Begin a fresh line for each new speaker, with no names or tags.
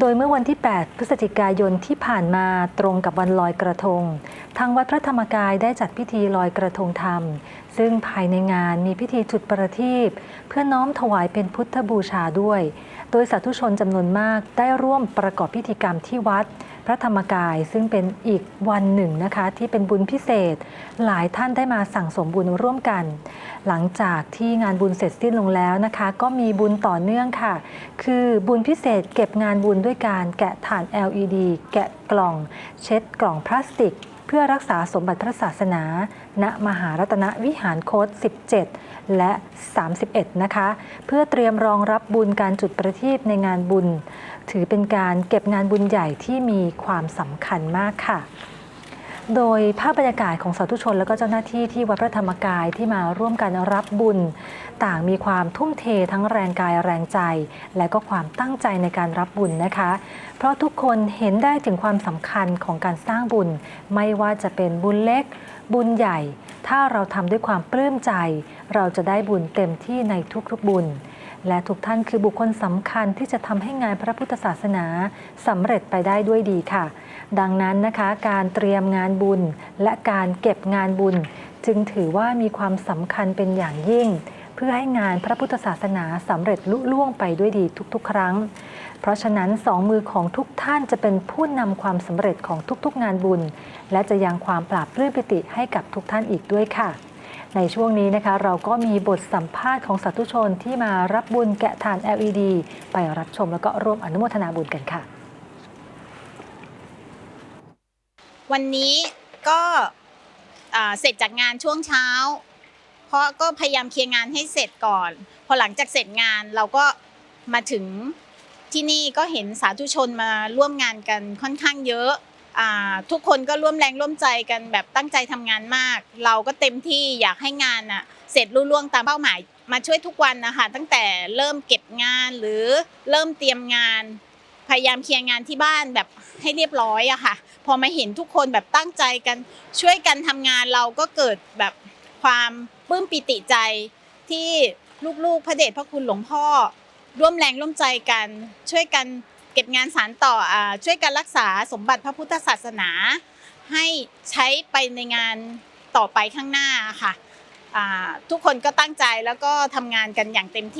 โดยเมื่อวันที่ 8 พฤศจิกายนที่ผ่านมาตรงกับวันลอยกระทง ทางวัดพระธรรมกายได้จัดพิธีลอยกระทงธรรม ซึ่งภายในงานมีพิธีจุดประทีปเพื่อน้อมถวายเป็นพุทธบูชาด้วย โดยสาธุชนจำนวนมากได้ร่วมประกอบพิธีกรรมที่วัด ระธรรมกาย ซึ่งเป็นอีกวันหนึ่งนะคะ ที่เป็นบุญพิเศษ หลายท่านได้มาสั่งสมบุญร่วมกัน หลังจากที่งานบุญเสร็จสิ้นลงแล้วนะคะ ก็มีบุญต่อเนื่องค่ะ คือบุญพิเศษเก็บงานบุญด้วยการแกะถ่าน LED แกะกล่อง เช็ดกล่องพลาสติก เพื่อรักษาสมบัติพระศาสนา ณมหารัตนวิหารโคต17 และ 31 นะคะ เพื่อเตรียมรองรับบุญการจุดประทีปในงานบุญ ถือเป็นการเก็บงานบุญใหญ่ที่มีความสำคัญมากค่ะ โดยภาพบรรยากาศของสาธุชน และก็เจ้าหน้าที่ที่วัดพระธรรมกายที่มาร่วมกันรับบุญ ต่างมีความทุ่มเททั้งแรงกายแรงใจ และก็ความตั้งใจในการรับบุญนะคะ เพราะทุกคนเห็นได้ถึงความสำคัญของการสร้างบุญ ไม่ว่าจะเป็นบุญเล็ก บุญใหญ่ ถ้าเราทำด้วยความปลื้มใจ เราจะได้บุญเต็มที่ในทุกๆบุญ และทุกท่านคือบุคคลสำคัญที่จะทำให้งานพระพุทธศาสนาสำเร็จไปได้ด้วยดีค่ะ ดังนั้นนะคะการเตรียมงานบุญและการเก็บงานบุญ จึงถือว่ามีความสำคัญเป็นอย่างยิ่ง เพื่อให้งานพระพุทธศาสนาสำเร็จลุล่วงไปด้วยดีทุกๆ ครั้ง เพราะฉะนั้นสองมือของทุกท่านจะเป็นผู้นำความสำเร็จของทุกๆ งานบุญ และจะยังความปราบปลื้มปิติให้กับทุกท่านอีกด้วยค่ะ ในช่วงนี้นะคะเราก็มีบทสัมภาษณ์ของสาธุชนที่มารับบุญแกะทาน LED ไปรับชมแล้วก็ร่วมอนุโมทนาบุญกันค่ะ
วันนี้ก็เสร็จจากงานช่วงเช้า เพราะก็พยายามเคลียร์งานให้เสร็จก่อน พอหลังจากเสร็จงานเราก็มาถึงที่นี่ก็เห็นสาธุชนมาร่วมงานกันค่อนข้างเยอะ ทุกคนก็ร่วมแรงร่วมใจกันแบบตั้งใจทำงานมาก เราก็เต็มที่อยากให้งานน่ะเสร็จรุ่ล่วงตามเป้าหมายมาช่วยทุกวันนะคะตั้งแต่เริ่มเก็บงานหรือเริ่มเตรียมงาน พยายามเคลียร์งานที่บ้านแบบให้เรียบร้อยอะค่ะ พอมาเห็นทุกคนแบบตั้งใจกันช่วยกันทำงานเราก็เกิดแบบความปลื้มปิติใจที่ลูกๆพระเดชพระคุณหลวงพ่อ ร่วมแรงร่วมใจกันช่วยกัน ก็บงานสารต่ออช่วยกันรักษาสมบัติพระพุทธศาสนา ให้ใช้ไปในงานต่อไปข้างหน้าค่ะทุกคนก็ตั้งใจแล้วก็ทำงานกันอย่างเต็มที่